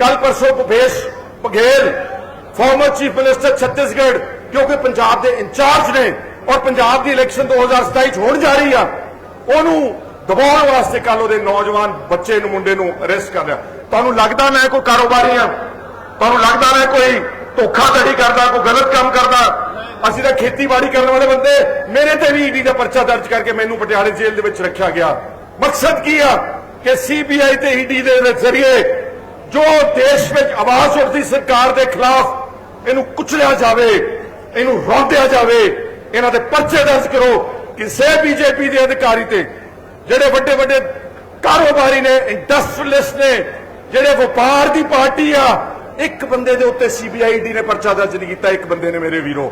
ਕੱਲ ਪਰਸੋਂ Bhupesh Baghel former chief minister Chhattisgarh, ਕਿਉਂਕਿ ਪੰਜਾਬ ਦੇ ਇੰਚਾਰਜ ਨੇ ਔਰ ਪੰਜਾਬ ਦੀ ਇਲੈਕਸ਼ਨ 2027 ਹੋਣ ਜਾ ਰਹੀ ਆ, ਉਹਨੂੰ ਦਬਾਉਣ ਵਾਸਤੇ ਕੱਲ ਉਹਦੇ ਨੌਜਵਾਨ ਬੱਚੇ ਨੂੰ, ਮੁੰਡੇ ਨੂੰ ਅਰੈਸਟ ਕਰ ਲਿਆ ਤੁਹਾਨੂੰ ਲੱਗਦਾ ਮੈਂ ਕੋਈ ਕਾਰੋਬਾਰੀ ਆ? ਤੁਹਾਨੂੰ ਲੱਗਦਾ ਮੈਂ ਕੋਈ ਧੋਖਾਧੜੀ ਕਰਦਾ, ਕੋਈ ਗਲਤ ਕੰਮ ਕਰਦਾ? ਅਸੀਂ ਤਾਂ ਖੇਤੀਬਾੜੀ ਕਰਨ ਵਾਲੇ ਬੰਦੇ। ਮੇਰੇ ਤੇ ਵੀ ਈਡੀ ਦਾ ਪਰਚਾ ਦਰਜ ਕਰਕੇ ਮੈਨੂੰ ਪਟਿਆਲੇ ਜੇਲ੍ਹ ਦੇ ਵਿੱਚ ਰੱਖਿਆ ਗਿਆ। ਮਕਸਦ ਕੀ ਆ? ਕਿ ਸੀਬੀਆਈ ਤੇ ਈਡੀ ਦੇ ਜ਼ਰੀਏ ਜੋ ਦੇਸ਼ ਵਿੱਚ ਆਵਾਜ਼ ਉੱਠਦੀ ਸਰਕਾਰ ਦੇ ਖਿਲਾਫ ਇਹਨੂੰ ਕੁਚਲਿਆ ਜਾਵੇ, ਇਹਨੂੰ ਰੋਂਦਿਆ ਜਾਵੇ, ਇਹਨਾਂ ਦੇ ਪਰਚੇ ਦਰਜ ਕਰੋ, ਕਿਸੇ ਬੀਜੇਪੀ ਦੇ ਅਧਿਕਾਰੀ ਤੇ, ਜਿਹੜੇ ਵੱਡੇ ਵੱਡੇ ਕਾਰੋਬਾਰੀ ਨੇ ਇੰਡਸਟਰੀਅਲਿਸਟ ਨੇ, ਜਿਹੜੇ ਵਪਾਰ ਦੀ ਪਾਰਟੀ ਆ, ਇੱਕ ਬੰਦੇ ਦੇ ਉੱਤੇ ਸੀਬੀਆਈ ਡੀ ਨੇ ਪਰਚਾ ਦਰਜ ਨਹੀਂ ਕੀਤਾ, ਇੱਕ ਬੰਦੇ ਨੇ ਮੇਰੇ ਵੀਰੋ।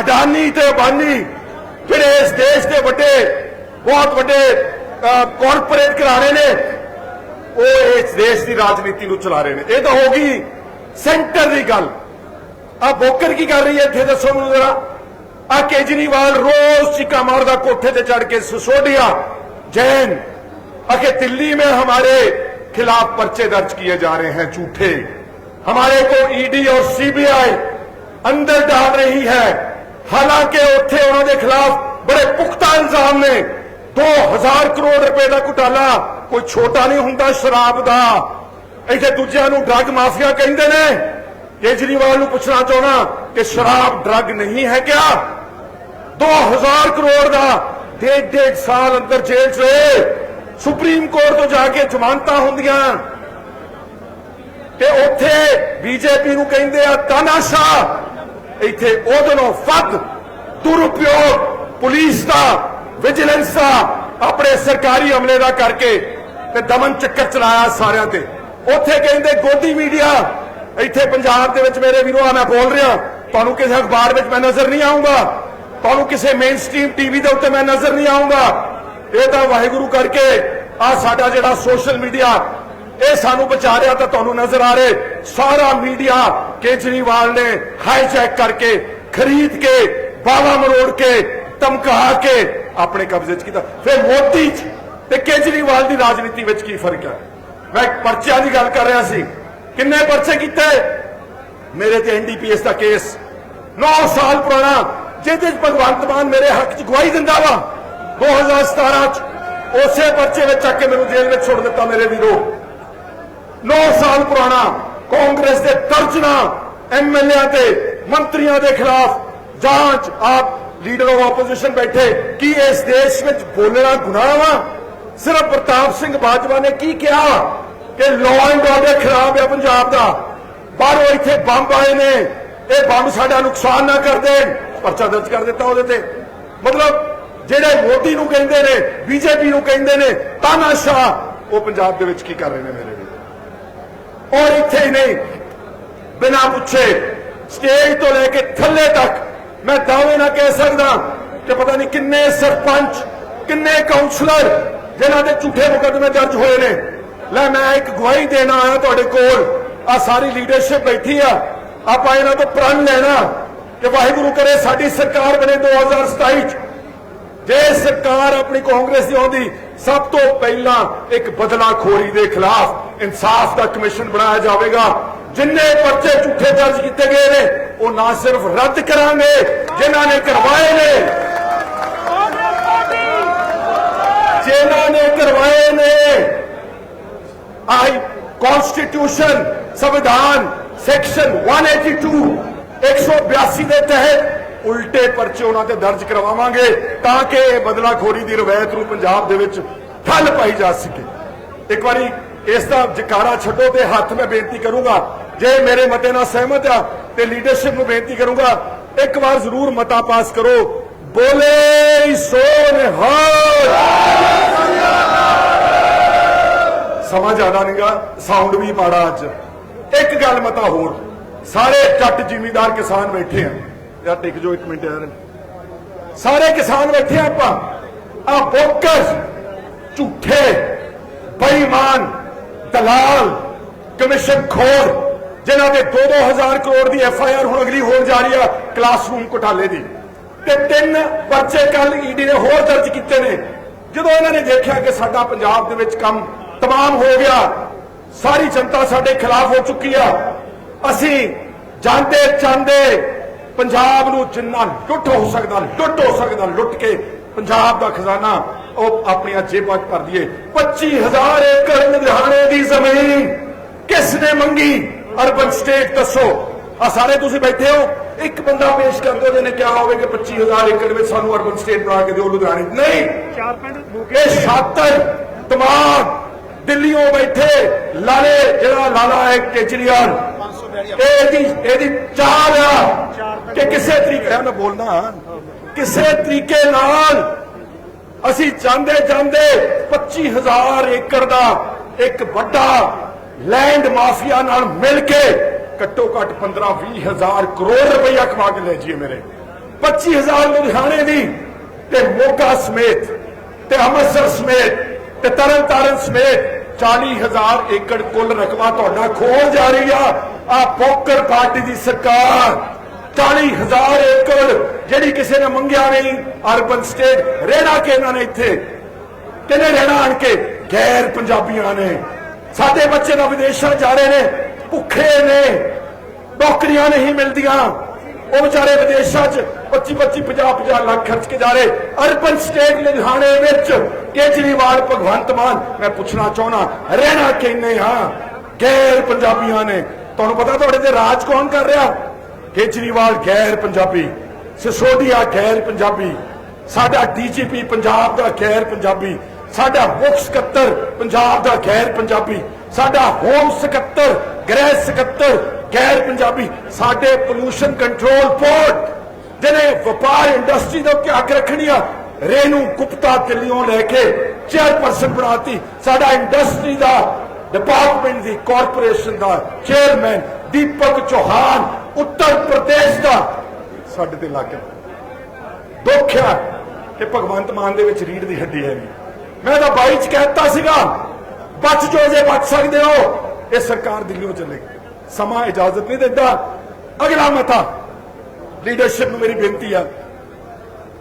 ਅਡਾਨੀ ਤੇ ਅਬਾਨੀ, ਜਿਹੜੇ ਇਸ ਦੇਸ਼ ਦੇ ਵੱਡੇ, ਬਹੁਤ ਵੱਡੇ ਕਾਰਪੋਰੇਟ ਘਰਾਣੇ ਨੇ ਉਹ ਇਸ ਦੇਸ਼ ਦੀ ਰਾਜਨੀਤੀ ਨੂੰ ਚਲਾ ਰਹੇ ਨੇ ਇਹ ਤਾਂ ਹੋ ਗਈ ਸੈਂਟਰ ਦੀ ਗੱਲ ਆ ਬੋਕਰ ਕੀ ਕਰ ਰਹੀ ਹੈ ਇੱਥੇ ਦੱਸੋ ਮੈਨੂੰ ਜ਼ਰਾ ਆ ਕੇਜਰੀਵਾਲ ਰੋਜ਼ ਚੀਕਾ ਮਾਰਦਾ ਕੋਠੇ ਤੇ ਚੜ ਕੇ सिसोडिया जैन अके दिल्ली में हमारे खिलाफ पर्चे दर्ज किए जा रहे हैं झूठे हमारे को ईडी और सीबीआई अंदर डाल रही है हालांकि ਉੱਥੇ ਉਹਨਾਂ ਦੇ ਖਿਲਾਫ ਬੜੇ ਪੁਖਤਾ ਇਲਜ਼ਾਮ ਨੇ 2000 ਕਰੋੜ ਰੁਪਏ ਦਾ ਘੁਟਾਲਾ ਕੋਈ ਛੋਟਾ ਨਹੀਂ ਹੁੰਦਾ ਸ਼ਰਾਬ ਦਾ। ਇੱਥੇ ਦੂਜਿਆਂ ਨੂੰ ਡਰੱਗ ਮਾਫੀਆ ਕਹਿੰਦੇ ਨੇ। ਕੇਜਰੀਵਾਲ ਨੂੰ ਪੁੱਛਣਾ ਚਾਹਣਾ ਕਿ ਸ਼ਰਾਬ ਡਰੱਗ ਨਹੀਂ ਹੈ ਕਿਆ? 2000 ਕਰੋੜ ਦਾ ਡੇਢ ਡੇਢ ਸਾਲ ਅੰਦਰ ਜੇਲ੍ਹ 'ਚ ਰਹੇ। ਸੁਪਰੀਮ ਕੋਰਟ ਤੋਂ ਜਾ ਕੇ ਜ਼ਮਾਨਤਾਂ ਹੁੰਦੀਆਂ। ਤੇ ਉੱਥੇ ਬੀਜੇਪੀ ਨੂੰ ਕਹਿੰਦੇ ਆ ਤਾਨਾਸ਼ਾ ਇੱਥੇ ਉਹਦੋਂ ਵੱਧ ਦੁਰਉਪਯੋਗ ਪੁਲਿਸ ਦਾ ਵਿਜੀਲੈਂਸ ਦਾ ਆਪਣੇ ਸਰਕਾਰੀ ਅਮਲੇ ਦਾ ਕਰਕੇ ਤੇ ਦਮਨ ਚੱਕਰ ਚਲਾਇਆ ਸਾਰਿਆਂ ਤੇ। ਉੱਥੇ ਕਹਿੰਦੇ, ਗੋਦੀ ਮੀਡੀਆ ਇੱਥੇ ਪੰਜਾਬ ਦੇ ਵਿੱਚ ਮੇਰੇ ਵੀਰੋ, ਆ ਮੈਂ ਬੋਲ ਰਿਹਾ, ਤੁਹਾਨੂੰ ਕਿਸੇ ਅਖਬਾਰ ਵਿੱਚ ਮੈਂ ਨਜ਼ਰ ਨਹੀਂ ਆਉਂਗਾ ਤੁਹਾਨੂੰ ਕਿਸੇ ਮੇਨ ਸਟ੍ਰੀਮ ਟੀਵੀ ਦੇ ਉੱਤੇ ਮੈਂ ਨਜ਼ਰ ਨਹੀਂ ਆਉਂਗਾ ਇਹ ਤਾਂ ਵਾਹਿਗੁਰੂ ਕਰਕੇ ਆ ਸਾਡਾ ਜਿਹੜਾ ਸੋਸ਼ਲ ਮੀਡੀਆ ਇਹ ਸਾਨੂੰ ਬਚਾ ਰਿਹਾ ਤਾਂ ਤੁਹਾਨੂੰ ਨਜ਼ਰ ਆ ਰਹੇ। ਸਾਰਾ ਮੀਡੀਆ ਕੇਜਰੀਵਾਲ ਨੇ ਹਾਈਜੈਕ ਕਰਕੇ, ਖਰੀਦ ਕੇ, ਬਾਵਾ ਮਰੋੜ ਕੇ, ਧਮਕਾ ਕੇ ਆਪਣੇ ਕਬਜ਼ੇ 'ਚ ਕੀਤਾ। ਫਿਰ ਮੋਦੀ 'ਚ ਤੇ ਕੇਜਰੀਵਾਲ ਦੀ ਰਾਜਨੀਤੀ ਵਿੱਚ ਕੀ ਫ਼ਰਕ ਹੈ? ਮੈਂ ਪਰਚਿਆਂ ਦੀ ਗੱਲ ਕਰ ਰਿਹਾ ਸੀ। ਕਿੰਨੇ ਪਰਚੇ ਕੀਤੇ? ਮੇਰੇ ਤੇ ਐਨਡੀਪੀਐਸ ਦਾ ਕੇਸ। 9 ਸਾਲ ਪੁਰਾਣਾ, ਜਿਹਦੇ 'ਚ ਭਗਵੰਤ ਮਾਨ ਮੇਰੇ ਹੱਕ 'ਚ ਗਵਾਹੀ ਦਿੰਦਾ ਵਾ। 2017 'ਚ ਉਸੇ ਪਰਚੇ ਵਿੱਚ ਚੱਕ ਕੇ ਮੈਨੂੰ ਜੇਲ੍ਹ ਵਿੱਚ ਛੋੜ ਦਿੱਤਾ ਮੇਰੇ ਵੀਰੋ। 9 ਸਾਲ ਪੁਰਾਣਾ, ਕਾਂਗਰਸ ਦੇ ਦਰਜਨਾ ਐਮਐਲਏ ਤੇ ਮੰਤਰੀਆਂ ਦੇ ਖਿਲਾਫ ਜਾਂਚ, ਆਪ ਲੀਡਰ ਆਫ ਆਪੋਜੀਸ਼ਨ ਬੈਠੇ। ਕੀ ਇਸ ਦੇਸ਼ ਵਿੱਚ ਬੋਲਣਾ ਗੁਨਾਹ ਵਾ? ਸਿਰਫ ਪ੍ਰਤਾਪ ਸਿੰਘ ਬਾਜਵਾ ਨੇ ਕੀ ਕਿਹਾ? ਕਿ ਲਾਅ ਐਂਡ ਆਰਡਰ ਖਰਾਬ ਹੈ ਪੰਜਾਬ ਦਾ। ਬਾਹਰੋਂ ਇੱਥੇ ਬੰਬ ਆਏ ਨੇ। ਇਹ ਬੰਬ ਸਾਡਾ ਨੁਕਸਾਨ ਨਾ ਕਰ ਦੇਣ। ਪਰਚਾ ਦਰਜ ਕਰ ਦਿੱਤਾ ਉਹਦੇ ਤੇ। ਮਤਲਬ ਜਿਹੜੇ ਮੋਦੀ ਨੂੰ ਕਹਿੰਦੇ ਨੇ, ਬੀਜੇਪੀ ਨੂੰ ਕਹਿੰਦੇ ਨੇ, ਤਾਨਾਸ਼ਾਹ, ਉਹ ਪੰਜਾਬ ਦੇ ਵਿੱਚ ਕੀ ਕਰ ਰਹੇ ਨੇ ਮੇਰੇ ਵੀਰ? ਔਰ ਇੱਥੇ ਹੀ ਨਹੀਂ। ਬਿਨਾਂ ਪੁੱਛੇ ਸਟੇਜ ਤੋਂ ਲੈ ਕੇ ਥੱਲੇ ਤੱਕ ਮੈਂ ਦਾਅਵੇ ਨਾਲ ਕਹਿ ਸਕਦਾ ਕਿ ਪਤਾ ਨਹੀਂ ਕਿੰਨੇ ਸਰਪੰਚ, ਕਿੰਨੇ ਕਾਉਂਸਲਰ ਜਿਨ੍ਹਾਂ ਦੇ ਝੂਠੇ ਮੁਕੱਦਮੇ ਦਰਜ ਹੋਏ ਨੇ। ਲੈ, ਮੈਂ ਇੱਕ ਗਵਾਹੀ ਦੇਣਾ ਆਇਆ ਤੁਹਾਡੇ ਕੋਲ। ਆ ਸਾਰੀ ਲੀਡਰਸ਼ਿਪ ਬੈਠੀ ਆ। ਆਪਾਂ ਇਹਨਾਂ ਤੋਂ ਪ੍ਰਣ ਲੈਣਾ ਕਿ ਵਾਹਿਗੁਰੂ ਕਰੇ ਸਾਡੀ ਸਰਕਾਰ ਬਣੇ 2027 ਚ। ਜੇ ਸਰਕਾਰ ਆਪਣੀ ਕਾਂਗਰਸ ਦੀ ਆਉਂਦੀ, ਸਭ ਤੋਂ ਪਹਿਲਾਂ ਇੱਕ ਬਦਲਾਖੋਰੀ ਦੇ ਖਿਲਾਫ ਇਨਸਾਫ ਦਾ ਕਮਿਸ਼ਨ ਬਣਾਇਆ ਜਾਵੇਗਾ। ਜਿੰਨੇ ਪਰਚੇ ਝੂਠੇ ਦਰਜ ਕੀਤੇ ਗਏ ਨੇ, ਉਹ ਨਾ ਸਿਰਫ ਰੱਦ ਕਰਾਂਗੇ, ਜਿਨ੍ਹਾਂ ਨੇ ਕਰਵਾਏ ਨੇ ਜਿਨ੍ਹਾਂ ਨੇ ਕਰਵਾਏ ਨੇ ਆਈ ਕਨਸਟੀਟਿਊਸ਼ਨ ਸੰਵਿਧਾਨ ਸੈਕਸ਼ਨ 182 182 ਦੇ ਤਹਿਤ ਉਲਟੇ ਪਰਚੇ ਉਹਨਾਂ ਤੇ ਦਰਜ ਕਰਵਾਵਾਂਗੇ ਤਾਂ ਕਿ ਇਹ ਬਦਲਾਖੋਰੀ ਦੀ ਰਵਾਇਤ ਨੂੰ ਪੰਜਾਬ ਦੇ ਵਿੱਚ ਠੱਲ ਪਾਈ ਜਾ ਸਕੇ ਇੱਕ ਵਾਰੀ ਇਸ ਦਾ ਜਕਾਰਾ ਛੱਡੋ ਤੇ ਹੱਥ ਮੈਂ ਬੇਨਤੀ ਕਰੂੰਗਾ ਜੇ ਮੇਰੇ ਮਤੇ ਨਾਲ ਸਹਿਮਤ ਆ ਤੇ ਲੀਡਰਸ਼ਿਪ ਨੂੰ ਬੇਨਤੀ ਕਰੂੰਗਾ ਇੱਕ ਵਾਰ ਜ਼ਰੂਰ ਮਤਾ ਪਾਸ ਕਰੋ ਬੋਲੇ ਸੋ ਨਿਹਾਲ ਸਮਾਂ ਜ਼ਿਆਦਾ ਨਹੀਂਗਾ ਸਾਊਂਡ ਵੀ ਪਾੜਾ ਅੱਜ। ਇੱਕ ਗੱਲ ਮਤਾ ਹੋਰ, ਸਾਰੇ ਜੱਟ ਜ਼ਿਮੀਂਦਾਰ ਕਿਸਾਨ ਬੈਠੇ ਆ। ਯਾਰ ਟਿਕ ਜੋ ਇੱਕ ਮਿੰਟ ਯਾਰ। ਸਾਰੇ ਕਿਸਾਨ ਬੈਠੇ ਆ ਆਪਾਂ। ਆ ਬੋਕਰ ਝੂਠੇ, ਬੇਈਮਾਨ, ਦਲਾਲ, ਕਮਿਸ਼ਨ ਖੋਰ, ਜਿਨ੍ਹਾਂ ਦੇ 2-2000 ਕਰੋੜ ਦੀ ਐਫ ਆਈ ਆਰ ਹੁਣ ਅਗਲੀ ਹੋਣ ਜਾ ਰਹੀ ਆ ਕਲਾਸਰੂਮ ਘੁਟਾਲੇ ਦੀ। ਤੇ ਤਿੰਨ ਪਰਚੇ ਕੱਲ ਈਡੀ ਨੇ ਹੋਰ ਦਰਜ ਕੀਤੇ ਨੇ। ਜਦੋਂ ਇਹਨਾਂ ਨੇ ਦੇਖਿਆ ਕਿ ਸਾਡਾ ਪੰਜਾਬ ਦੇ ਵਿੱਚ ਕੰਮ ਤਮਾਮ ਹੋ ਗਿਆ ਸਾਰੀ ਜਨਤਾ ਸਾਡੇ ਖਿਲਾਫ ਹੋ ਚੁੱਕੀ ਆ ਅਸੀਂ ਜਾਂਦੇ ਜਾਂਦੇ ਪੰਜਾਬ ਨੂੰ ਜਿੰਨਾ ਲੁੱਟ ਹੋ ਸਕਦਾ ਲੁੱਟ ਹੋ ਸਕਦਾ ਲੁੱਟ ਕੇ ਪੰਜਾਬ ਦਾ ਖਜ਼ਾਨਾ ਉਹ ਆਪਣੀਆਂ ਜੇਬਾਂ 'ਚ ਭਰ ਦਈਏ 25000 ਏਕੜ ਲੁਧਿਆਣੇ ਦੀ ਜ਼ਮੀਨ ਕਿਸ ਨੇ ਮੰਗੀ ਅਰਬਨ ਸਟੇਟ ਦੱਸੋ ਆ ਸਾਰੇ ਤੁਸੀਂ ਬੈਠੇ ਹੋ ਇੱਕ ਬੰਦਾ ਪੇਸ਼ ਕਰ ਦਿਓ ਜਿਹਨੇ ਕਿਹਾ ਹੋਵੇ ਕਿ 25000 ਏਕੜ ਵਿੱਚ ਸਾਨੂੰ ਅਰਬਨ ਸਟੇਟ ਬਣਾ ਕੇ ਦਿਓ ਲੁਧਿਆਣੇ ਨਹੀਂ ਚਾਰ ਪਿੰਡ ਇਹ ਛਾਤਰ ਦਿਮਾਗ ਦਿੱਲੀੋਂ ਬੈਠੇ ਲਾਲੇ ਜਿਹੜਾ ਲਾਲਾ ਹੈ ਕੇਜਰੀਵਾਲ। ਇਹਦੀ ਇਹਦੀ ਚਾਲ ਆ ਕਿ ਕਿਸੇ ਤਰੀਕੇ ਮੈਂ ਬੋਲਦਾ ਕਿਸੇ ਤਰੀਕੇ ਨਾਲ ਅਸੀਂ ਜਾਂਦੇ ਜਾਂਦੇ 25000 ਏਕੜ ਦਾ ਇੱਕ ਵੱਡਾ ਲੈਂਡ ਮਾਫੀਆ ਨਾਲ ਮਿਲ ਕੇ ਘੱਟੋ ਘੱਟ 15 20000 ਕਰੋੜ ਰੁਪਈਆ ਕਮਾ ਕੇ ਲੈ ਜੀਏ ਮੇਰੇ। 25000 ਲੁਧਿਆਣੇ ਦੀ ਤੇ ਮੋਗਾ ਸਮੇਤ ਤੇ ਅੰਮ੍ਰਿਤਸਰ ਸਮੇਤ ਤੇ ਤਰਨ ਤਾਰਨ ਸਮੇਤ 40000 ਏਕੜ ਕੁੱਲ ਰਕਬਾ ਤੁਹਾਡਾ ਖੋਲ ਜਾ ਰਹੀ ਆ। ਆ ਪੋਕਰ ਪਾਰਟੀ ਦੀ ਸਰਕਾਰ 40000 ਏਕੜ ਜਿਹੜੀ ਕਿਸੇ ਨੇ ਮੰਗਿਆ ਨਹੀਂ, ਅਰਬਨ ਸਟੇਟ ਰਹਿਣਾ ਕਿ ਇਹਨਾਂ ਨੇ ਇੱਥੇ? ਕਿਹਨੇ ਰਹਿਣਾ ਆਣ ਕੇ? ਗੈਰ ਪੰਜਾਬੀਆਂ ਨੇ। ਸਾਡੇ ਬੱਚੇ ਨਾ ਵਿਦੇਸ਼ਾਂ ਜਾ ਰਹੇ ਨੇ, ਭੁੱਖੇ ਨੇ, ਨੌਕਰੀਆਂ ਨਹੀਂ ਮਿਲਦੀਆਂ। ਉਹ ਵਿਚਾਰੇ ਵਿਦੇਸ਼ਾਂ 'ਚ 25 25 50 50 ਲੱਖ ਖਰਚ ਕੇ ਜਾ ਰਹੇ। ਅਰਬਨ ਸਟੇਟ ਲੁਧਿਆਣੇ ਵਿੱਚ ਕੇਜਰੀਵਾਲ, ਭਗਵੰਤ ਮਾਨ, ਮੈਂ ਪੁੱਛਣਾ ਚਾਹਣਾ ਰਹਿਣਾ ਕਿੰਨੇ ਆ ਗੈਰ ਪੰਜਾਬੀਆਂ ਨੇ। ਤੁਹਾਨੂੰ ਪਤਾ ਤੁਹਾਡੇ ਤੇ ਰਾਜ ਕੌਣ ਕਰ ਰਿਹਾ? ਕੇਜਰੀਵਾਲ ਗੈਰ ਪੰਜਾਬੀ, ਸਿਸੋਦੀਆ ਗੈਰ ਪੰਜਾਬੀ, ਸਾਡਾ ਡੀਜੀਪੀ ਪੰਜਾਬ ਦਾ ਗੈਰ ਪੰਜਾਬੀ, ਸਾਡਾ ਮੁੱਖ ਸਕੱਤਰ ਪੰਜਾਬ ਦਾ ਗੈਰ ਪੰਜਾਬੀ, ਸਾਡਾ ਹੋਮ ਸਕੱਤਰ, ਗ੍ਰਹਿ ਸਕੱਤਰ ਗੈਰ ਪੰਜਾਬੀ, ਸਾਡੇ ਪੋਲੂਸ਼ਨ ਕੰਟਰੋਲ ਬੋਰਡ ਜਿਹਨੇ ਵਪਾਰ ਇੰਡਸਟਰੀ ਦਾ ਕਿਆਕ ਰੱਖਣੀ ਆ, ਰੇਨੂ, ਗੁਪਤਾ ਦਿੱਲੀੋਂ ਲੈ ਕੇ ਚੇਅਰਪਰਸਨ ਬਣਾਤੀ। ਸਾਡਾ ਇੰਡਸਟਰੀ ਦਾ ਡਿਪਾਰਟਮੈਂਟ ਦੀ ਕਾਰਪੋਰੇਸ਼ਨ ਦਾ ਚੇਅਰਮੈਨ ਦੀਪਕ ਚੌਹਾਨ, ਉੱਤਰ ਪ੍ਰਦੇਸ਼ ਦਾ। ਸਾਡੇ ਤੇ ਲੱਗ ਦੁੱਖ ਹੈ ਕਿ ਭਗਵੰਤ ਮਾਨ ਦੇ ਵਿੱਚ ਰੀੜ ਦੀ ਹੱਡੀ ਹੈ ਨਹੀਂ। ਮੈਂ ਤਾਂ ਬਾਈ ਚ ਕਹਿਤਾ ਸੀਗਾ, ਬਚ ਜੋ ਜੇ ਬਚ ਸਕਦੇ ਹੋ, ਇਹ ਸਰਕਾਰ ਦਿੱਲੀੋਂ ਚੱਲੇਗੀ ਸਮਾਂ ਇਜਾਜ਼ਤ ਨਹੀਂ ਦਿੰਦਾ। ਅਗਲਾ ਮਤਾ ਲੀਡਰਸ਼ਿਪ ਨੂੰ ਮੇਰੀ ਬੇਨਤੀ ਆ।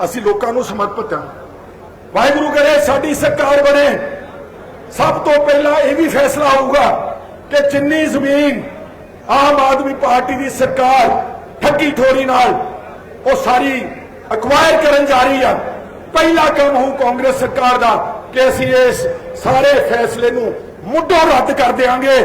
ਅਸੀਂ ਲੋਕਾਂ ਨੂੰ ਸਮਰਪਿਤ ਹਾਂ ਵਾਹਿਗੁਰੂ ਕਰੇ ਸਾਡੀ ਸਰਕਾਰ ਬਣੇ। ਸਭ ਤੋਂ ਪਹਿਲਾਂ ਇਹ ਵੀ ਫੈਸਲਾ ਹੋਊਗਾ ਕਿ ਜਿੰਨੀ ਜ਼ਮੀਨ ਆਮ ਆਦਮੀ ਪਾਰਟੀ ਦੀ ਸਰਕਾਰ ਠੱਗੀ ਠੋਰੀ ਨਾਲ ਉਹ ਸਾਰੀ ਅਕਵਾਇਰ ਕਰਨ ਜਾ ਰਹੀ ਆ। ਪਹਿਲਾ ਕੰਮ ਹੋਊ ਕਾਂਗਰਸ ਸਰਕਾਰ ਦਾ ਕਿ ਅਸੀਂ ਇਸ ਸਾਰੇ ਫੈਸਲੇ ਨੂੰ ਮੁੱਢੋਂ ਰੱਦ ਕਰ ਦੇਵਾਂਗੇ